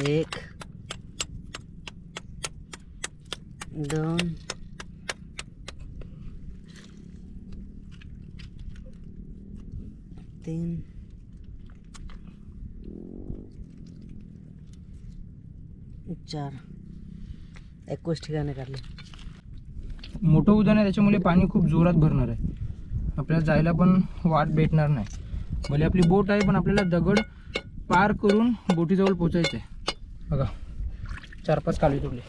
एक दोन तीन चार. एकवीस ठिकाणी काढले. मोठं उद्यान आहे त्याच्यामुळे पाणी खूप जोरात भरणार आहे. आपल्याला जायला पण वाट भेटणार नाही. भले आपली बोट आहे पण आपल्याला दगड पार करून बोटीजवळ पोचायचं आहे बघा. चार पाच कालवे तोडले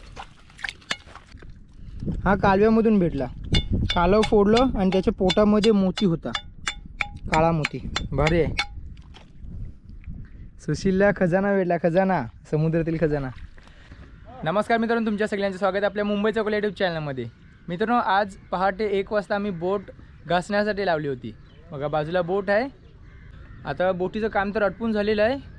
हा कालव्यामधून भेटला. कालव फोडलं आणि त्याच्या पोटामध्ये मोती होता. काळा मोती. भारी आहे. सुशीलला खजाना भेटला. खजाना समुद्रातील खजाना. नमस्कार मित्रांनो तुमच्या सगळ्यांचं स्वागत आहे आपल्या मुंबई चौकला युट्यूब चॅनलमध्ये मित्रांनो आज पहाटे एक वाजता आम्ही बोट घासण्यासाठी लावली होती. बघा बाजूला बोट आहे. आता बोटीचं काम तर अटपून झालेलं आहे.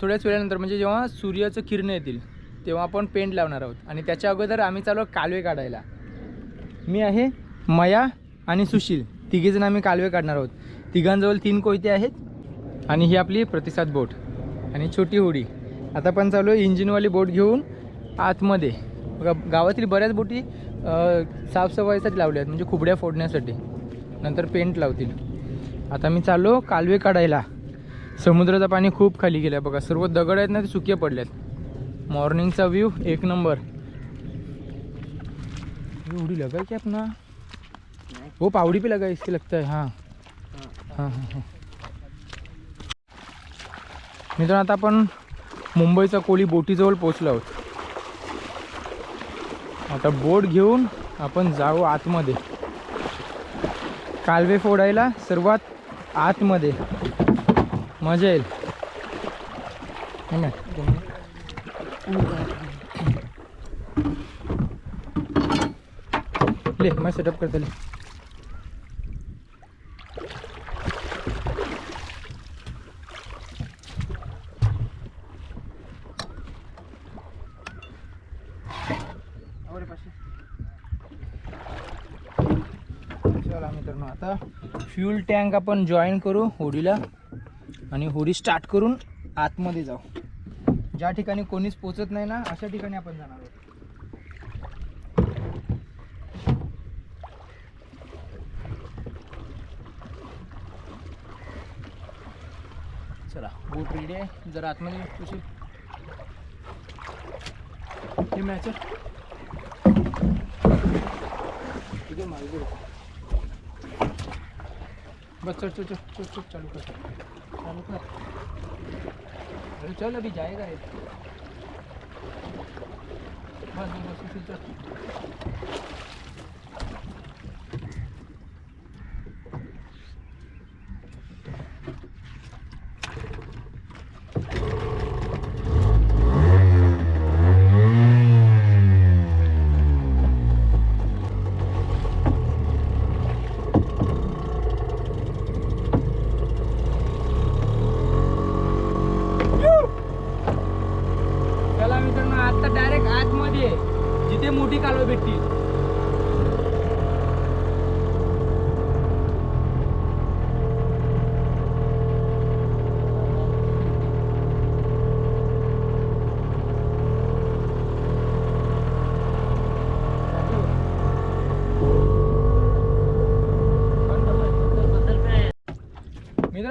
थोड्याच वेळानंतर म्हणजे जेव्हा सूर्याचं किरण येतील तेव्हा आपण पेंट लावणार आहोत. आणि त्याच्या अगोदर आम्ही चालू कालवे काढायला. मी आहे मया आणि सुशील. तिघेजण आम्ही कालवे काढणार आहोत. तिघांजवळ तीन कोयते आहेत आणि ही आपली प्रतिसाद बोट आणि छोटी होडी. आता पण चालू आहे इंजिनवाली बोट घेऊन आतमध्ये. बघा गावातील बऱ्याच बोटी साफसफाईसाठी लावल्या आहेत म्हणजे खुबड्या फोडण्यासाठी. नंतर पेंट लावतील. आता मी चाललो कालवे काढायला. समुद्राचं पाणी खूप खाली गेलं आहे बघा. सर्व दगड आहेत ना ते सुके पडलेत. मॉर्निंगचा व्ह्यू एक नंबर. एवढी लगा क्या अपना वो हो, पावड़ी पे लगा इसके लगता है. हां हां हां. मित्रांनो आता आपण मुंबईचा कोळी बोटीजवळ पोचलो आहोत. आता बोट घेऊन आपण जाऊ आतमध्ये. कालवे फोडायला सर्वात आतमध्ये. मजा येईल. है ना? ले मग सेटअप करते ले. चला मित्रांनो आता फ्यूल टँक आपण जॉईन करू होडीला. आणि होडी स्टार्ट करून आतमध्ये जाऊ. ज्या ठिकाणी कोणीच पोचत नाही ना अशा ठिकाणी आपण जाणार आहोत. चला बोट रेडी आहे. जर आतमध्ये तुझी हे मॅच तुझे मागे. बस चल चल चल चल चल चालू कर. चालू कर. अरे चल अभी जाएगा रे बस बस उसी चल मित्रांनो आता डायरेक्ट आतमध्ये जिथे मोठी कालवं भेटतील.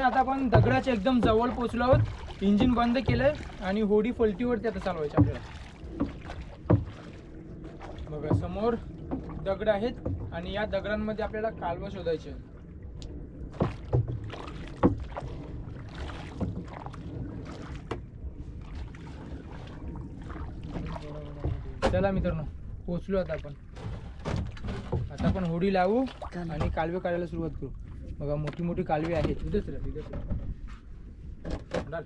आता आपण दगडाच्या एकदम जवळ पोचलो आहोत. इंजिन बंद केलंय आणि होडी फलटीवरती आता चालवायची आपल्याला बघा समोर दगड आहेत आणि या दगडांमध्ये आपल्याला कालवं शोधायचे आहे. चला मित्रांनो पोचलो आता आपण. आता आपण होडी लावू आणि कालवे काढायला सुरुवात करू. बघा मोठी मोठी कालवे आहेत. इथेच राहा इथेच राहा डाल.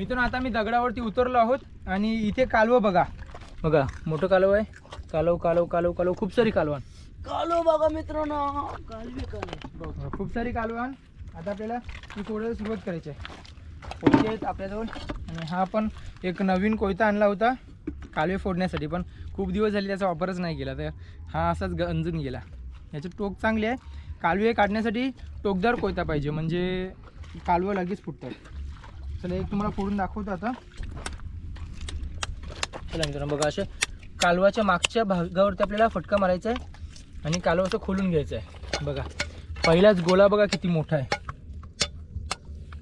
मित्रांनो आता मी दगडावरती उतरलो आहोत आणि इथे कालवं बघा. बघा मोठं कालव आहे. कालव कालव कालव कालव खूप सारी कालवान कालो बघा मित्रांनो. कालवी कालवी. खूप सारी कालवान आता आपल्याला ती कोळायला सुरुवात करायची आहे. कोयते आहेत आपल्याजवळ. आणि हा पण एक नवीन कोयता आणला होता कालवे फोडण्यासाठी. पण खूप दिवस झाले त्याचा वापरच नाही केला. तर हा असाच गंजून गेला. याचे टोक चांगले आहे. कालवे काढण्यासाठी टोकदार कोयता पाहिजे. म्हणजे कालवं लगेच फुटतात. चला एक तुम्हाला फोडून दाखवतो आता. चला मित्रांनो बघा अशा कालवाच्या मागच्या भागावरती आपल्याला फटका मारायचा आहे आणि कालवा असं खोलून घ्यायचं आहे. बघा पहिलाच गोला बघा किती मोठा आहे.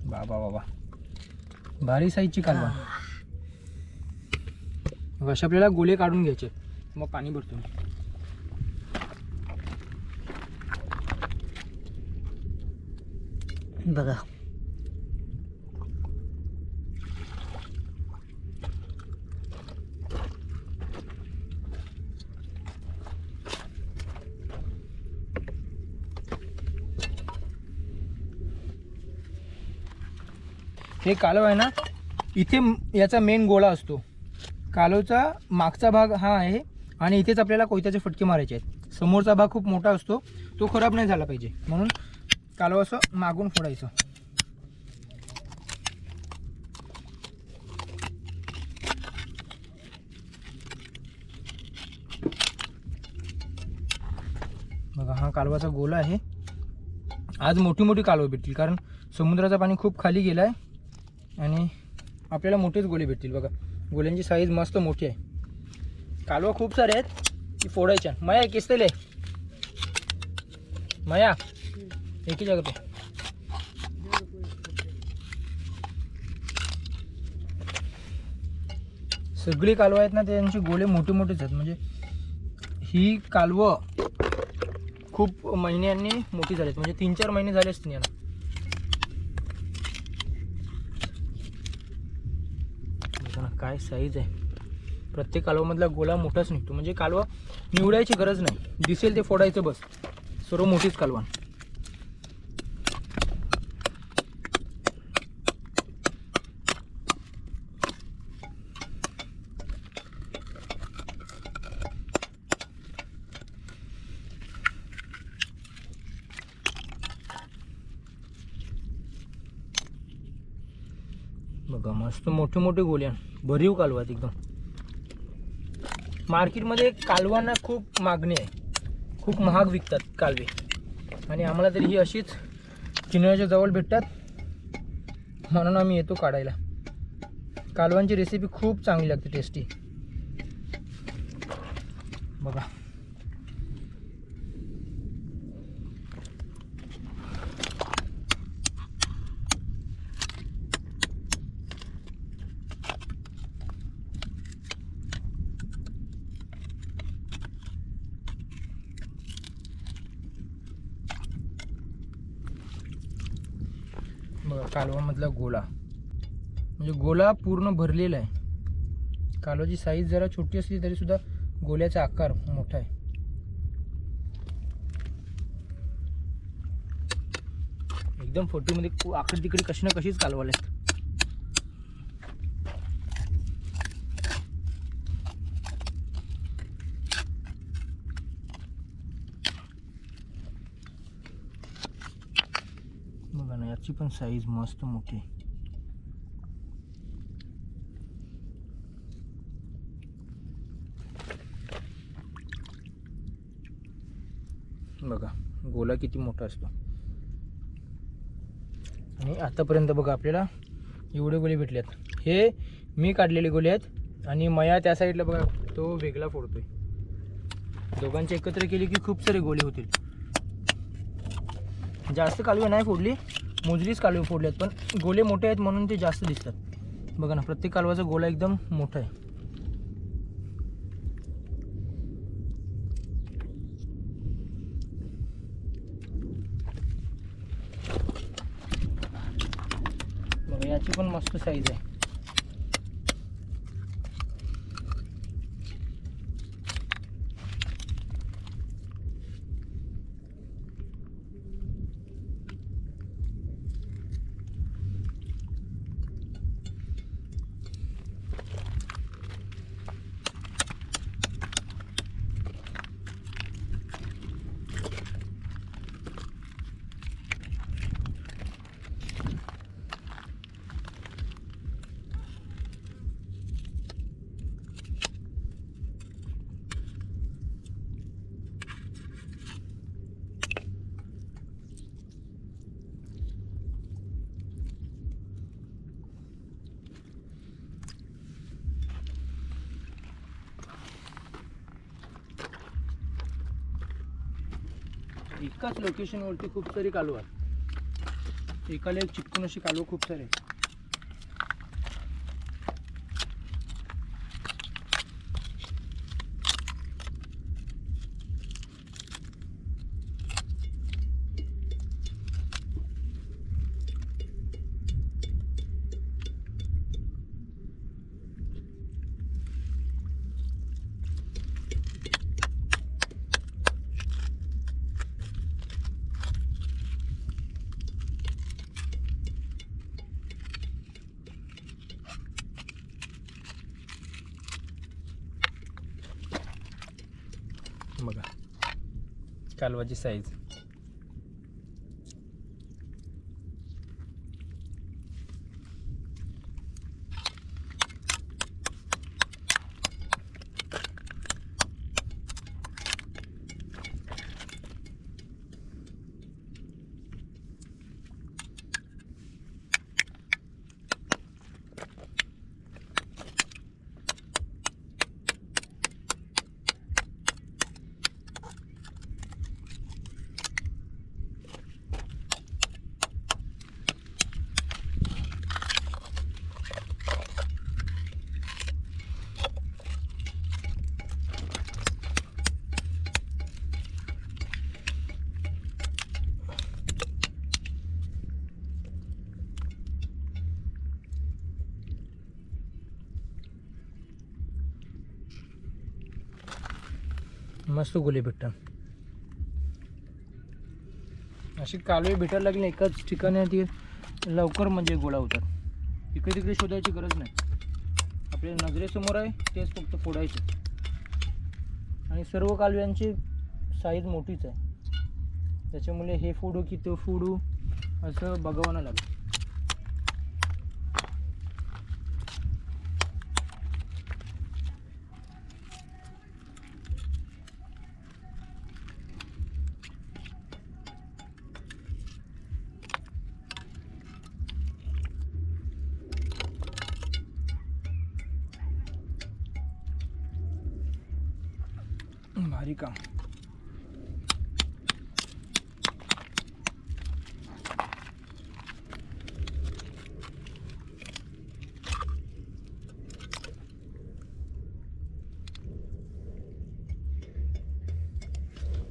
बाबा बाबा. भारी साईजची कालवा. मग असे आपल्याला गोले काढून घ्यायचे मग पाणी भरतो बघा. हे कालव आहे ना इथे याचा मेन गोळा असतो. कालवचा मागचा भाग हा आहे आणि इथेच आपल्याला कोयत्याचे फटके मारायचे आहेत. समोरचा भाग खूप मोठा असतो तो खराब नाही झाला पाहिजे. म्हणून कालव असं मागून फोडायचं. बघा हा कालवाचा गोला आहे. आज मोठी मोठी कालवं भेटतील कारण समुद्राचं पाणी खूप खाली गेलं आहे आणि आपल्याला मोठेच गोळी भेटतील बघा. गोल्यांची साईज मस्त मोठी आहे. कालवा खूप सारे आहेत. ती फोडायच्या. माया किसतेले मया एकी जागा पे सगळी कालवं आहेत ना त्यांचे गोळे मोठे मोठेच आहेत. म्हणजे ही कालवं खूप महिन्यांनी मोठी झालीत म्हणजे तीन चार महिने झाले असतील यांना बघा ना काय साईज आहे? प्रत्येक कालवामधला गोला मोठाच निघतो. म्हणजे कालवा निवडायची गरज नाही. दिसेल ते फोडायचं बस. सर्व मोठीच कालवा. बघा मस्त मोठे मोठे गोल्या भरीव कालवा एकदम. मार्केटमध्ये कालवांना खूप मागणी आहे. खूप महाग विकतात कालवे. आणि आम्हाला तरी ही अशीच चिन्हाच्या जवळ भेटतात. म्हणून आम्ही येतो काढायला. कालवांची रेसिपी खूप चांगली लागते टेस्टी बघा बघा कालवामधला गोला. म्हणजे गोला पूर्ण भरलेला आहे. कालवाची साईज जरा छोटी असली तरी सुद्धा गोल्याचा आकार मोठा आहे. एकदम फोटोमध्ये खूप आकड तिकडे कशी ना कशीच कालवाले बघा ना याची पण साईज मस्त मोठी बघा गोला किती मोठा असतो. आणि आतापर्यंत बघा आपल्याला एवढे गोले भेटले आहेत हे मी काढलेले गोले आहेत आणि मया त्या साईडला बघा तो वेगळा फोडतोय. दोघांचे एकत्र केले की खूप सारे गोले होतील. जास्त कालवे नाही फोडली. मोजरीच कालवे फोडले आहेत पण गोले मोठे आहेत म्हणून ते जास्त दिसतात. बघा ना प्रत्येक कालवाचा गोला एकदम मोठा आहे. बघा याची पण मस्त साईज आहे. एकाच लोकेशनवरती खूप सारी कालव आहेत. एकाला एक चिटकून अशी कालवं खूप सारे कालवाची साईज मस्त गोले भेटतात. अशी कालवे भेटायला लागली एकाच ठिकाणी ती लवकर म्हणजे गोळा होतात. इकडे तिकडे शोधायची गरज नाही. आपल्या नजरेसमोर आहे तेच फक्त फोडायचे. आणि सर्व कालव्यांची साईज मोठीच आहे. त्याच्यामुळे हे फोडू की तो फोडू असं बघावं लागेल भारी काम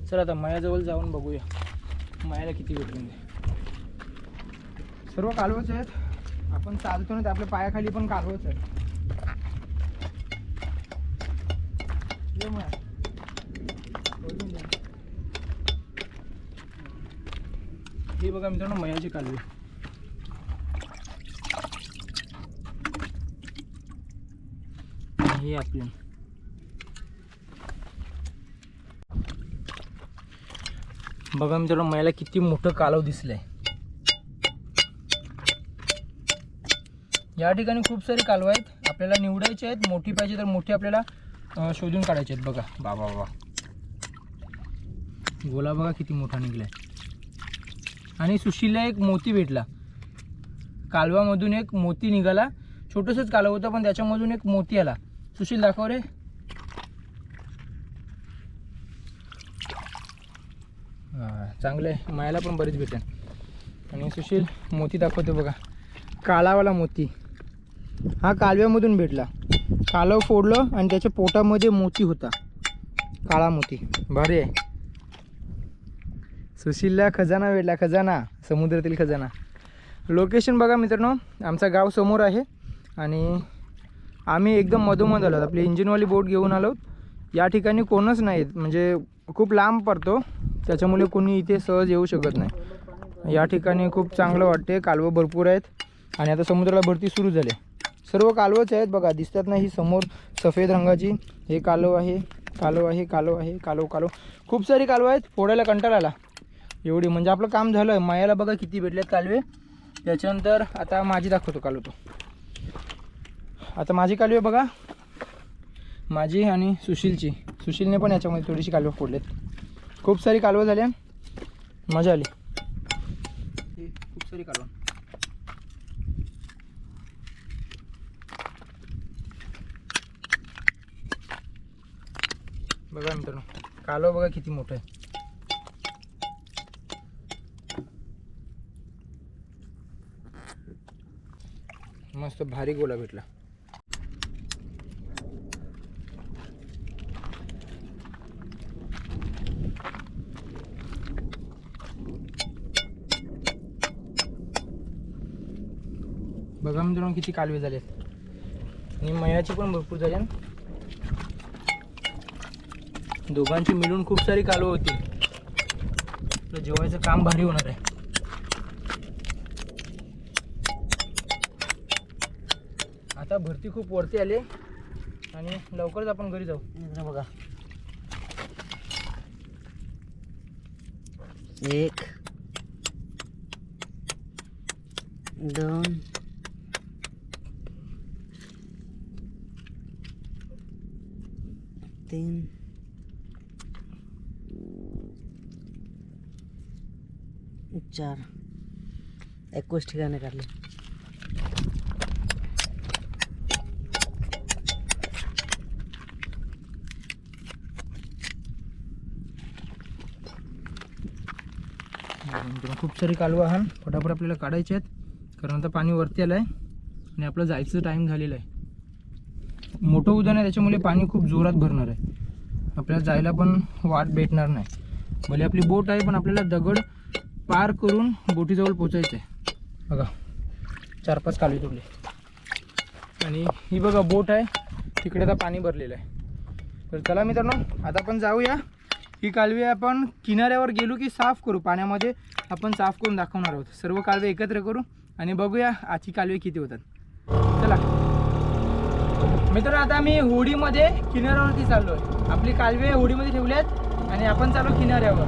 चला आता मायाजवळ जाऊन बघूया. मायाला किती भेटून दे. सर्व कालवच आहेत. आपण चालतो ना ते आपल्या पायाखाली पण कालवच आहे हे बघा मित्रांनो मयाची कालवी. हे ही आपली. बघा मित्रांनो मयाला किती मोठं कालव दिसलंय. या ठिकाणी खूप सारे कालव आहेत. आपल्याला निवडायचे आहेत. मोठी पाहिजे तर मोठी आपल्याला शोधून काढायचे आहेत. बघा. बाबा बाबा गोला बघा किती मोठा निघलाय. आणि सुशीलला एक मोती भेटला. कालवामधून एक मोती निघाला. छोटंसंच कालव होतं पण त्याच्यामधून एक मोती आला. सुशील दाखव रे हा, चांगलं आहे. मायाला पण बरीच भेटेल आणि सुशील मोती दाखवतो बघा. काळावाला मोती. हा कालव्यामधून भेटला. कालव फोडलं आणि त्याच्या पोटामध्ये मोती होता. काळा मोती. भारी आहे. सुशीलला खजाना भेटला. खजाना समुद्रातील खजाना. लोकेशन बघा मित्रांनो. आमचा गाव समोर आहे. आणि आम्ही एकदम मधोमध आलो आपली इंजिनवाली बोट घेऊन आलो या ठिकाणी कोणच नाहीत. म्हणजे खूप लांब पडतो. त्याच्यामुळे कोणी इथे सहज येऊ शकत नाही. या ठिकाणी खूप चांगलं वाटते. कालवं भरपूर आहेत. आणि आता समुद्राला भरती सुरू झाली सर्व कालवंच आहेत बघा. दिसतात ना ही समोर सफेद रंगाची. हे कालव आहे कालव आहे कालव आहे कालव कालव. खूप सारी कालवं आहेत. फोडायला कंटाळा आला. एवढी म्हणजे आपलं काम झालं. मायाला बघा किती भेटलेत कालवे. त्याच्यानंतर आता माझी दाखवतो कालव तो. आता माझी कालवे बघा. माझी आणि सुशीलची. सुशीलने पण याच्यामध्ये थोडीशी कालवं फोडलेत. खूप सारी कालवं झाल्या मजा आली. खूप सारी कालवा. बघा मित्रांनो कालवा बघा किती मोठा आहे. मस्त भारी गोला भेटला. बघा किती कालवे झाले आणि मयाची पण भरपूर झाली दोघांची मिळून खूप सारी कालवं होती. जेवायचं काम भारी होणार आहे. आता भरती खूप वरती आली आणि लवकरच आपण घरी जाऊ. बघा. एक दोन तीन चार एकवीस ठिकाणी काढले. खूप सारी कालवं आहे फटाफट आपल्याला काढायचे आहेत. कारण आता पाणी वरती आलं आहे आणि आपलं जायचं टाईम झालेलं आहे. मोठं उद्यान आहे त्याच्यामुळे पाणी खूप जोरात भरणार आहे. आपल्याला जायला पण वाट भेटणार नाही. भले आपली बोट आहे पण आपल्याला दगड पार करून बोटीजवळ पोचायचं आहे. बघा चार पाच कालवे तुडले आणि ही बघा बोट आहे. तिकडे आता पाणी भरलेलं आहे. तर चला मित्रांनो आता आपण जाऊया. ही कालवे आपण किनाऱ्यावर गेलो की साफ करू. पाण्यामध्ये आपण साफ करून दाखवणार आहोत. सर्व कालवे एकत्र करू आणि बघूया आजची कालवे किती होतात. मित्रांनो आता आम्ही होडीमध्ये किनाऱ्यावरती चाललो आहे आपली कालवे होडीमध्ये ठेवली आहेत आणि आपण चालू किनाऱ्यावर.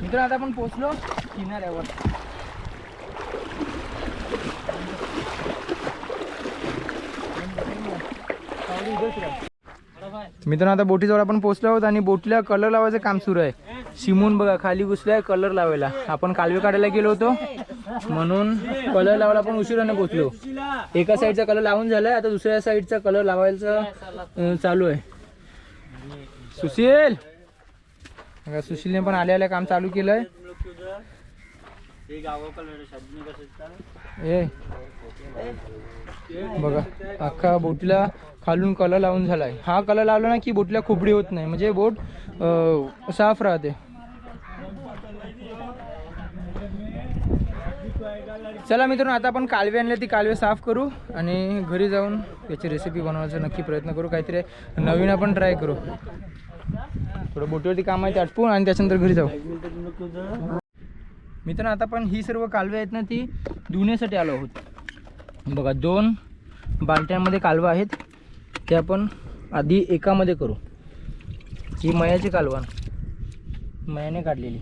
मित्र आता आपण पोचलो किनाऱ्यावर. मित्रांनो आता बोटीजवळ आपण पोचलो आहोत आणि बोटीला कलर लावायचं काम सुरू आहे. शिमून बघा खाली घुसलाय कलर लावायला. आपण कालवे काढायला गेलो होतो. म्हणून कलर लावायला आपण उशिराने पोचलो एका साईडचा कलर लावून झालाय आता दुसऱ्या साईडचा कलर लावायचा चालू आहे. सुशील! सुशीलने पण आल्या आल्या काम चालू केलंय. ए. बघा अख्खा बोटीला खालून कलर लावून झालाय. हा कलर लावला ना की बोटीला खुबडी होत नाही. म्हणजे बोट साफ राहते. चला मित्रांनो आता आपण कालवे आणले ती कालवे साफ करू आणि घरी जाऊन याची रेसिपी बनवायचा नक्की प्रयत्न करू. काहीतरी नवीन आपण ट्राय करू. थोडं बोटीवरती काम आहे ते आटपून आणि त्याच्यानंतर घरी जाऊ. मित्रांनो आता पण ही सर्व कालवे आहेत ना ती धुण्यासाठी आलो आहोत. बघा दोन बालट्यांमध्ये कालवं आहेत. ते आपण आधी एकामध्ये करू. ही मयाची कालवा मयाने काढलेली.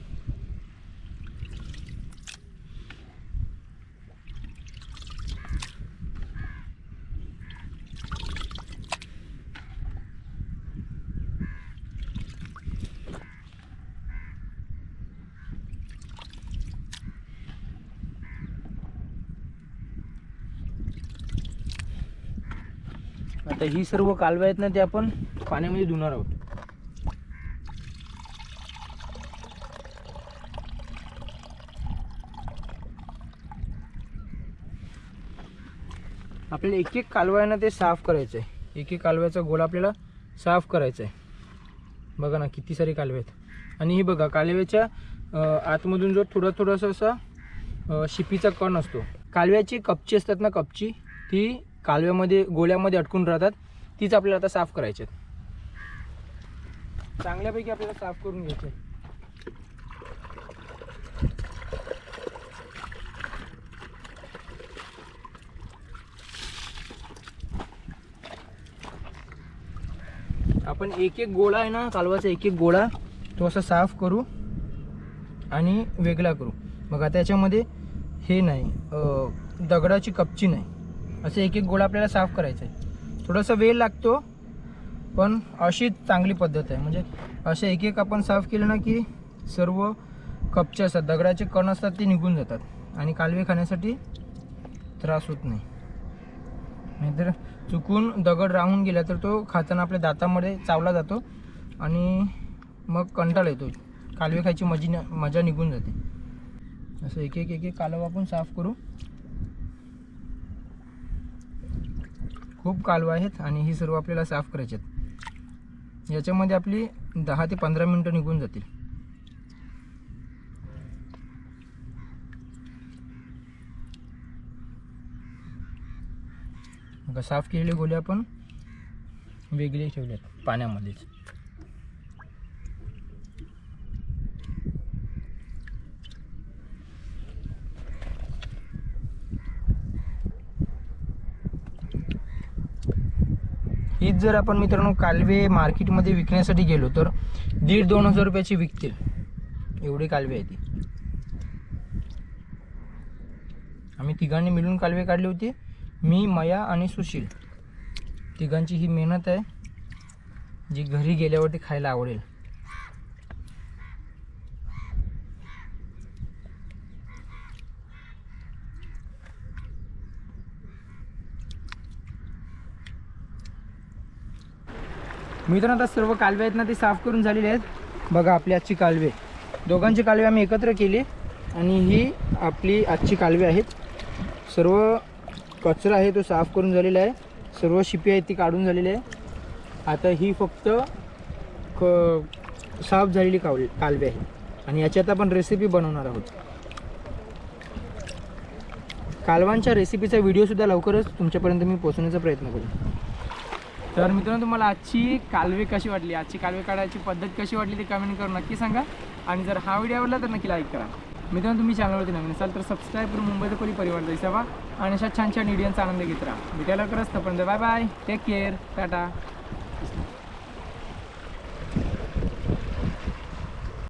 आता ही सर्व कालवे आहेत ना ते आपण पाण्यामध्ये धुणार आहोत. आपल्याला एक एक कालवा आहे ना ते साफ करायचं आहे एक एक कालव्याचा गोळा आपल्याला साफ करायचा आहे बघा ना किती सारे कालवे आहेत. आणि ही बघा कालव्याच्या आतमधून जो थोडा थोडासा असा शिपीचा कण असतो. कालव्याची कपची असतात ना कपची ती कालव्यामध्ये गोळ्यामध्ये अटकून राहतात तीच आपल्याला आता साफ करायची आहेत. चांगल्यापैकी आपल्याला साफ करून घ्यायचे आपण एक एक गोळा आहे ना कालवाचा एक एक गोळा तो असा साफ करू आणि वेगळा करू. बघा त्याच्यामध्ये हे नाही दगडाची कपची नाही. असं एक एक गोळा आपल्याला साफ करायचं आहे थोडासा वेळ लागतो पण अशी चांगली पद्धत आहे. म्हणजे असे एक एक आपण साफ केलं ना की सर्व कपचे असतात दगडाचे कण असतात ते निघून जातात. आणि कालवे खाण्यासाठी त्रास होत नाही. नाहीतर चुकून दगड राहून गेला तर तो खाताना आपल्या दातामध्ये चावला जातो आणि मग कंटाळा येतो. कालवे खायची मजी मजा निघून जाते. असं एक एक एक एक कालवा आपण साफ करू. खूप कालवं आहेत आणि ही सर्व आपल्याला साफ करायची आहेत. याच्यामध्ये आपली दहा ते पंधरा मिनटं निघून जातील. साफ केलेले गोले आपण वेगळे आहेत पाण्यामध्येच. हीच जर आपण मित्रांनो कालवे मार्केटमध्ये विकण्यासाठी गेलो तर दीड दोन हजार रुपयाची विकतील. एवढी कालवे आहे ती. आम्ही तिघांनी मिळून कालवे काढली होती. मी मया आणि सुशील. तिघांची ही मेहनत आहे. जी घरी गेल्यावरती खायला आवडेल. मित्रांनो आता सर्व कालवे आहेत ना ते साफ करून झालेले आहेत. बघा आपली आजची कालवे. दोघांची कालवे आम्ही एकत्र केली आणि ही आपली आजची कालवे आहेत. सर्व कचरा आहे तो साफ करून झालेला आहे. सर्व शिपी आहेत ती काढून झालेली आहे. आता ही फक्त क साफ झालेली कावली कालवे आहे आणि याच्यात आपण रेसिपी बनवणार आहोत. कालवांच्या रेसिपीचा व्हिडिओसुद्धा लवकरच तुमच्यापर्यंत मी पोचवण्याचा प्रयत्न करेन. तर मित्रांनो तुम्हाला आजची कालवे कशी वाटली? आजची कालवे काढायची पद्धत कशी वाटली ते कमेंट करून नक्की सांगा. आणि जर हा व्हिडिओ आवडला तर नक्की लाईक करा. मित्रांनो तुम्ही चॅनलवरती नवीन असाल तर सबस्क्राईब करून मुंबईचा कोणी परिवार जायचा आणि अशा छान छान व्हिडिओचा आनंद घेत राहा. भेटायला करत तोपर्यंत bye bye take care tata